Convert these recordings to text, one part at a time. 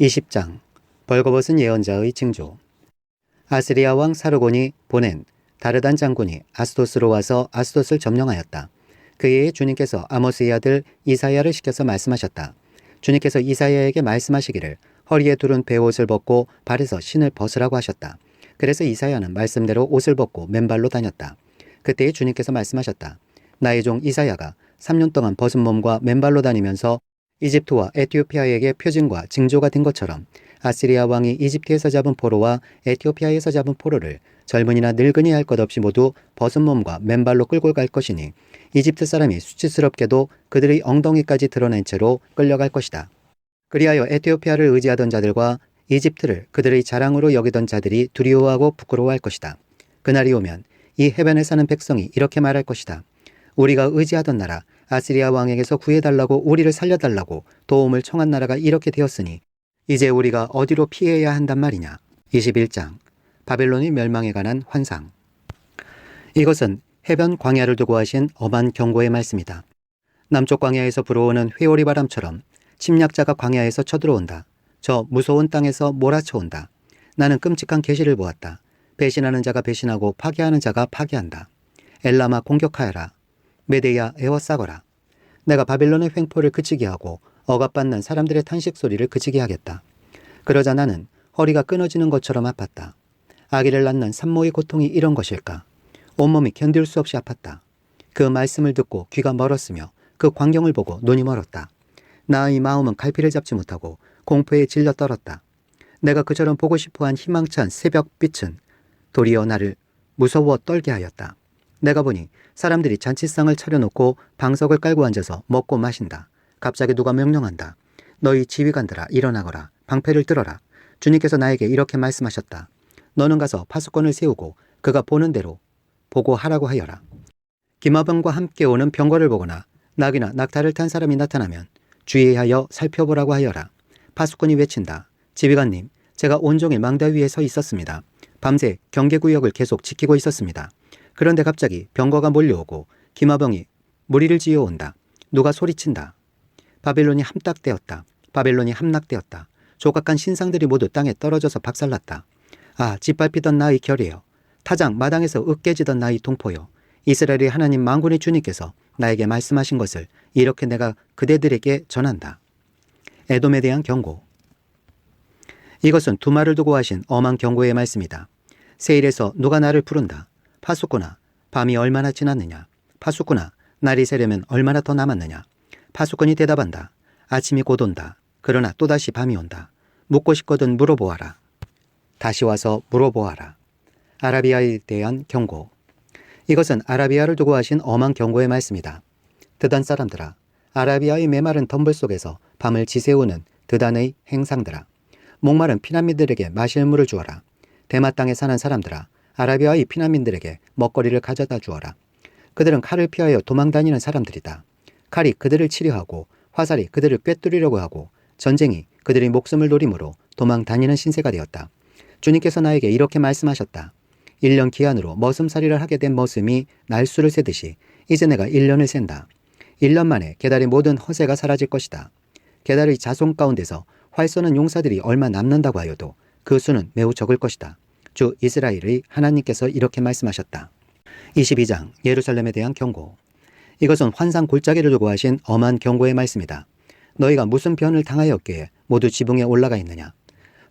20장 벌거벗은 예언자의 징조 아스리아 왕 사르곤이 보낸 다르단 장군이 아스도스로 와서 아스도스를 점령하였다. 그해에 주님께서 아모스의 아들 이사야를 시켜서 말씀하셨다. 주님께서 이사야에게 말씀하시기를 허리에 두른 베옷을 벗고 발에서 신을 벗으라고 하셨다. 그래서 이사야는 말씀대로 옷을 벗고 맨발로 다녔다. 그때에 주님께서 말씀하셨다. 나의 종 이사야가 3년 동안 벗은 몸과 맨발로 다니면서 이집트와 에티오피아에게 표징과 징조가 된 것처럼 아시리아 왕이 이집트에서 잡은 포로와 에티오피아에서 잡은 포로를 젊은이나 늙은이 할 것 없이 모두 벗은 몸과 맨발로 끌고 갈 것이니 이집트 사람이 수치스럽게도 그들의 엉덩이까지 드러낸 채로 끌려갈 것이다. 그리하여 에티오피아를 의지하던 자들과 이집트를 그들의 자랑으로 여기던 자들이 두려워하고 부끄러워할 것이다. 그날이 오면 이 해변에 사는 백성이 이렇게 말할 것이다. 우리가 의지하던 나라 아시리아 왕에게서 구해달라고 우리를 살려달라고 도움을 청한 나라가 이렇게 되었으니 이제 우리가 어디로 피해야 한단 말이냐. 21장 바벨론의 멸망에 관한 환상 이것은 해변 광야를 두고 하신 엄한 경고의 말씀이다. 남쪽 광야에서 불어오는 회오리 바람처럼 침략자가 광야에서 쳐들어온다. 저 무서운 땅에서 몰아쳐온다. 나는 끔찍한 계시를 보았다. 배신하는 자가 배신하고 파괴하는 자가 파괴한다. 엘라마 공격하여라. 메데야 에워싸거라. 내가 바빌론의 횡포를 그치게 하고 억압받는 사람들의 탄식 소리를 그치게 하겠다. 그러자 나는 허리가 끊어지는 것처럼 아팠다. 아기를 낳는 산모의 고통이 이런 것일까? 온몸이 견딜 수 없이 아팠다. 그 말씀을 듣고 귀가 멀었으며 그 광경을 보고 눈이 멀었다. 나의 마음은 갈피를 잡지 못하고 공포에 질려 떨었다. 내가 그처럼 보고 싶어한 희망찬 새벽빛은 도리어 나를 무서워 떨게 하였다. 내가 보니 사람들이 잔치상을 차려놓고 방석을 깔고 앉아서 먹고 마신다. 갑자기 누가 명령한다. 너희 지휘관들아 일어나거라. 방패를 들어라. 주님께서 나에게 이렇게 말씀하셨다. 너는 가서 파수꾼을 세우고 그가 보는 대로 보고 하라고 하여라. 기마병과 함께 오는 병거를 보거나 낙이나 낙타를 탄 사람이 나타나면 주의하여 살펴보라고 하여라. 파수꾼이 외친다. 지휘관님, 제가 온종일 망대 위에 서 있었습니다. 밤새 경계구역을 계속 지키고 있었습니다. 그런데 갑자기 병거가 몰려오고 기마병이 무리를 지어온다. 누가 소리친다. 바벨론이 함딱되었다. 바벨론이 함락되었다. 조각한 신상들이 모두 땅에 떨어져서 박살났다. 아, 짓밟히던 나의 결이여. 타장 마당에서 으깨지던 나의 동포여. 이스라엘의 하나님 망군의 주님께서 나에게 말씀하신 것을 이렇게 내가 그대들에게 전한다. 에돔에 대한 경고. 이것은 두 말을 두고 하신 엄한 경고의 말씀이다. 세일에서 누가 나를 부른다. 파수꾼아, 밤이 얼마나 지났느냐? 파수꾼아, 날이 새려면 얼마나 더 남았느냐? 파수꾼이 대답한다. 아침이 곧 온다. 그러나 또다시 밤이 온다. 묻고 싶거든 물어보아라. 다시 와서 물어보아라. 아라비아에 대한 경고. 이것은 아라비아를 두고 하신 엄한 경고의 말씀이다. 드단 사람들아, 아라비아의 메마른 덤불 속에서 밤을 지새우는 드단의 행상들아, 목마른 피난민들에게 마실 물을 주어라. 대마 땅에 사는 사람들아, 아라비아의 피난민들에게 먹거리를 가져다 주어라. 그들은 칼을 피하여 도망다니는 사람들이다. 칼이 그들을 치료하고 화살이 그들을 꿰뚫으려고 하고 전쟁이 그들의 목숨을 노림으로 도망 다니는 신세가 되었다. 주님께서 나에게 이렇게 말씀하셨다. 1년 기한으로 머슴살이를 하게 된 머슴이 날수를 세듯이 이제 내가 1년을 센다. 1년 만에 게달의 모든 허세가 사라질 것이다. 게달의 자손 가운데서 활 쏘는 용사들이 얼마 남는다고 하여도 그 수는 매우 적을 것이다. 주 이스라엘의 하나님께서 이렇게 말씀하셨다. 22장 예루살렘에 대한 경고. 이것은 환상 골짜기를 두고 하신 엄한 경고의 말씀이다. 너희가 무슨 변을 당하였기에 모두 지붕에 올라가 있느냐?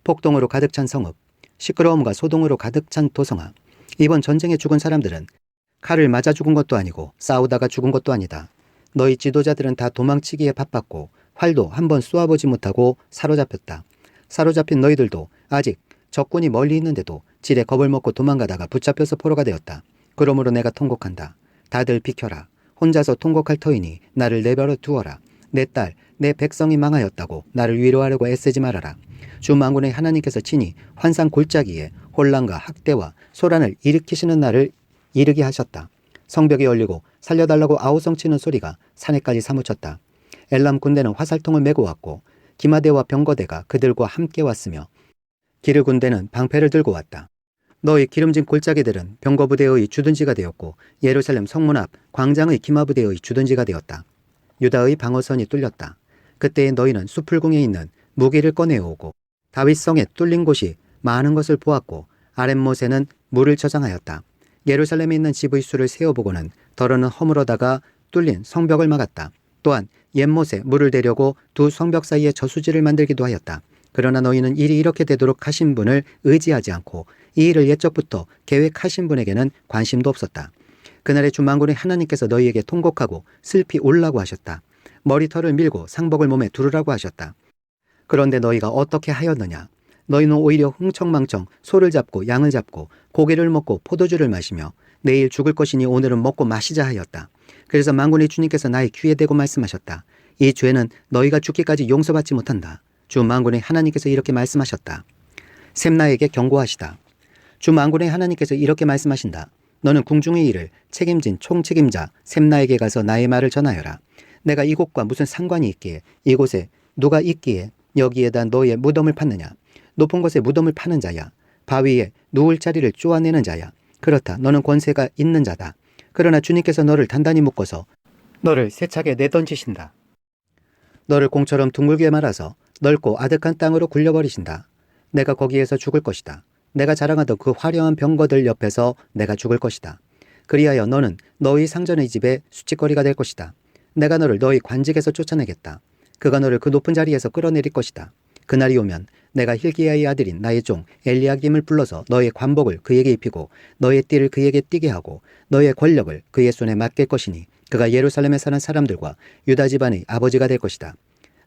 폭동으로 가득 찬 성읍, 시끄러움과 소동으로 가득 찬 도성아. 이번 전쟁에 죽은 사람들은 칼을 맞아 죽은 것도 아니고 싸우다가 죽은 것도 아니다. 너희 지도자들은 다 도망치기에 바빴고 활도 한 번 쏘아보지 못하고 사로잡혔다. 사로잡힌 너희들도 아직 적군이 멀리 있는데도 질에 겁을 먹고 도망가다가 붙잡혀서 포로가 되었다. 그러므로 내가 통곡한다. 다들 비켜라. 혼자서 통곡할 터이니 나를 내버려 두어라. 내 딸, 내 백성이 망하였다고 나를 위로하려고 애쓰지 말아라. 주 만군의 하나님께서 친히 환상 골짜기에 혼란과 학대와 소란을 일으키시는 날을 이르게 하셨다. 성벽이 열리고 살려달라고 아우성치는 소리가 산에까지 사무쳤다. 엘람 군대는 화살통을 메고 왔고 기마대와 병거대가 그들과 함께 왔으며 기르 군대는 방패를 들고 왔다. 너희 기름진 골짜기들은 병거 부대의 주둔지가 되었고 예루살렘 성문 앞 광장의 기마 부대의 주둔지가 되었다. 유다의 방어선이 뚫렸다. 그때에 너희는 수풀궁에 있는 무기를 꺼내오고 다윗성에 뚫린 곳이 많은 것을 보았고 아랫못에는 물을 저장하였다. 예루살렘에 있는 집의 수를 세어보고는 더러는 허물어다가 뚫린 성벽을 막았다. 또한 옛못에 물을 대려고 두 성벽 사이에 저수지를 만들기도 하였다. 그러나 너희는 일이 이렇게 되도록 하신 분을 의지하지 않고 이 일을 옛적부터 계획하신 분에게는 관심도 없었다. 그날의 주만군의 하나님께서 너희에게 통곡하고 슬피 울라고 하셨다. 머리털을 밀고 상복을 몸에 두르라고 하셨다. 그런데 너희가 어떻게 하였느냐? 너희는 오히려 흥청망청 소를 잡고 양을 잡고 고기를 먹고 포도주를 마시며 내일 죽을 것이니 오늘은 먹고 마시자 하였다. 그래서 만군의 주님께서 나의 귀에 대고 말씀하셨다. 이 죄는 너희가 죽기까지 용서받지 못한다. 주 만군의 하나님께서 이렇게 말씀하셨다. 샘나에게 경고하시다. 주 만군의 하나님께서 이렇게 말씀하신다. 너는 궁중의 일을 책임진 총책임자 샘나에게 가서 나의 말을 전하여라. 내가 이곳과 무슨 상관이 있기에 이곳에 누가 있기에 여기에다 너의 무덤을 팠느냐. 높은 곳에 무덤을 파는 자야. 바위에 누울 자리를 쪼아내는 자야. 그렇다. 너는 권세가 있는 자다. 그러나 주님께서 너를 단단히 묶어서 너를 세차게 내던지신다. 너를 공처럼 둥글게 말아서 넓고 아득한 땅으로 굴려버리신다. 내가 거기에서 죽을 것이다. 내가 자랑하던 그 화려한 병거들 옆에서 내가 죽을 것이다. 그리하여 너는 너희 상전의 집에 수치거리가 될 것이다. 내가 너를 너희 관직에서 쫓아내겠다. 그가 너를 그 높은 자리에서 끌어내릴 것이다. 그날이 오면 내가 힐기야의 아들인 나의 종 엘리야김을 불러서 너의 관복을 그에게 입히고 너의 띠를 그에게 띠게 하고 너의 권력을 그의 손에 맡길 것이니 그가 예루살렘에 사는 사람들과 유다 집안의 아버지가 될 것이다.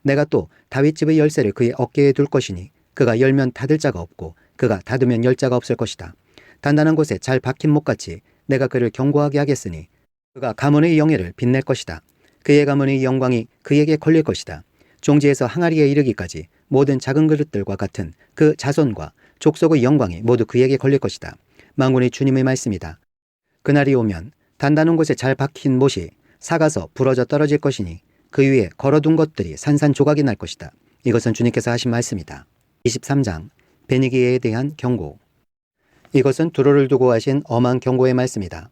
내가 또 다윗 집의 열쇠를 그의 어깨에 둘 것이니 그가 열면 닫을 자가 없고 그가 닫으면 열 자가 없을 것이다. 단단한 곳에 잘 박힌 목같이 내가 그를 견고하게 하겠으니 그가 가문의 영예를 빛낼 것이다. 그의 가문의 영광이 그에게 걸릴 것이다. 종지에서 항아리에 이르기까지 모든 작은 그릇들과 같은 그 자손과 족속의 영광이 모두 그에게 걸릴 것이다. 망군의 주님의 말씀이다. 그날이 오면 단단한 곳에 잘 박힌 못이 사가서 부러져 떨어질 것이니 그 위에 걸어둔 것들이 산산조각이 날 것이다. 이것은 주님께서 하신 말씀이다. 23장 베니기에 대한 경고 이것은 두로를 두고 하신 엄한 경고의 말씀이다.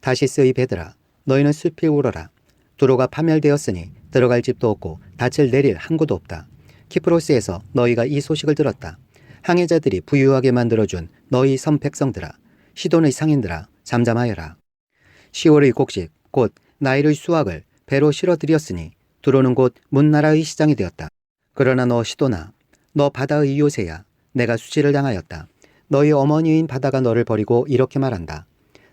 다시스의 베드라 너희는 숲이 울어라. 두로가 파멸되었으니 들어갈 집도 없고 닻을 내릴 항구도 없다. 키프로스에서 너희가 이 소식을 들었다. 항해자들이 부유하게 만들어준 너희 섬 백성들아 시돈의 상인들아 잠잠하여라. 10월의 곡식 곧 나일의 수확을 배로 실어들였으니 두로는 곧 문나라의 시장이 되었다. 그러나 너 시도나 너 바다의 요새야 내가 수치를 당하였다. 너희 어머니인 바다가 너를 버리고 이렇게 말한다.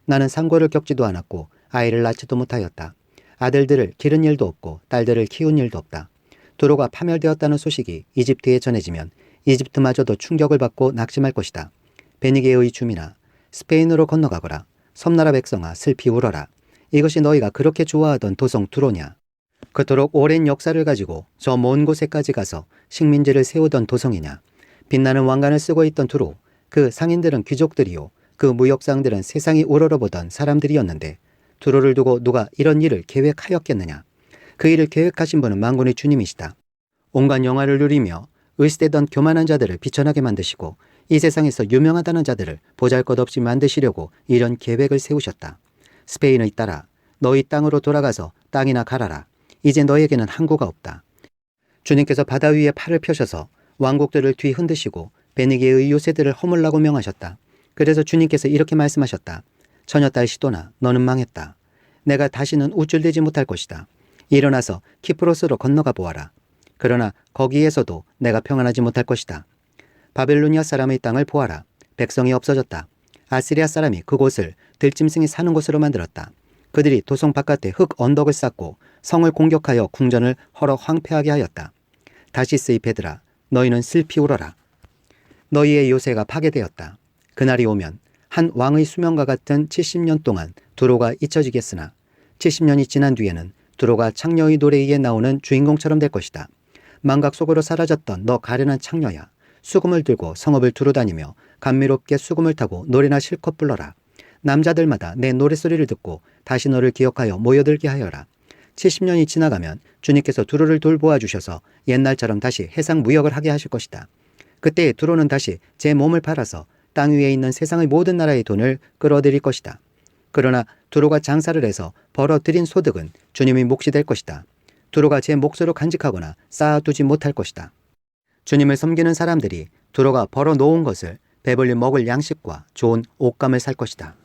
나는 상고를 겪지도 않았고 아이를 낳지도 못하였다. 아들들을 기른 일도 없고 딸들을 키운 일도 없다. 도로가 파멸되었다는 소식이 이집트에 전해지면 이집트마저도 충격을 받고 낙심할 것이다. 베니게의 주민아 스페인으로 건너가거라. 섬나라 백성아 슬피 울어라. 이것이 너희가 그렇게 좋아하던 도성 두로냐. 그토록 오랜 역사를 가지고 저 먼 곳에까지 가서 식민지를 세우던 도성이냐. 빛나는 왕관을 쓰고 있던 두로 그 상인들은 귀족들이요 그 무역상들은 세상이 우러러보던 사람들이었는데 두로를 두고 누가 이런 일을 계획하였겠느냐. 그 일을 계획하신 분은 만군의 주님이시다. 온갖 영화를 누리며 의시되던 교만한 자들을 비천하게 만드시고 이 세상에서 유명하다는 자들을 보잘것없이 만드시려고 이런 계획을 세우셨다. 스페인의 딸아 너희 땅으로 돌아가서 땅이나 갈아라. 이제 너에게는 항구가 없다. 주님께서 바다 위에 팔을 펴셔서 왕국들을 뒤 흔드시고 베니게의 요새들을 허물라고 명하셨다. 그래서 주님께서 이렇게 말씀하셨다. 처녀딸 시도나 너는 망했다. 내가 다시는 우쭐대지 못할 것이다. 일어나서 키프로스로 건너가 보아라. 그러나 거기에서도 내가 평안하지 못할 것이다. 바벨로니아 사람의 땅을 보아라. 백성이 없어졌다. 아시리아 사람이 그곳을 들짐승이 사는 곳으로 만들었다. 그들이 도성 바깥에 흙 언덕을 쌓고 성을 공격하여 궁전을 헐어 황폐하게 하였다. 다시스의 베드라, 너희는 슬피 울어라. 너희의 요새가 파괴되었다. 그날이 오면 한 왕의 수명과 같은 70년 동안 두로가 잊혀지겠으나 70년이 지난 뒤에는 두로가 창녀의 노래에 나오는 주인공처럼 될 것이다. 망각 속으로 사라졌던 너 가련한 창녀야. 수금을 들고 성읍을 두루 다니며 감미롭게 수금을 타고 노래나 실컷 불러라. 남자들마다 내 노랫소리를 듣고 다시 너를 기억하여 모여들게 하여라. 70년이 지나가면 주님께서 두루를 돌보아 주셔서 옛날처럼 다시 해상 무역을 하게 하실 것이다. 그때 두루는 다시 제 몸을 팔아서 땅 위에 있는 세상의 모든 나라의 돈을 끌어들일 것이다. 그러나 두루가 장사를 해서 벌어들인 소득은 주님의 몫이 될 것이다. 두루가 제 몫으로 간직하거나 쌓아두지 못할 것이다. 주님을 섬기는 사람들이 두로가 벌어 놓은 것을 배불리 먹을 양식과 좋은 옷감을 살 것이다.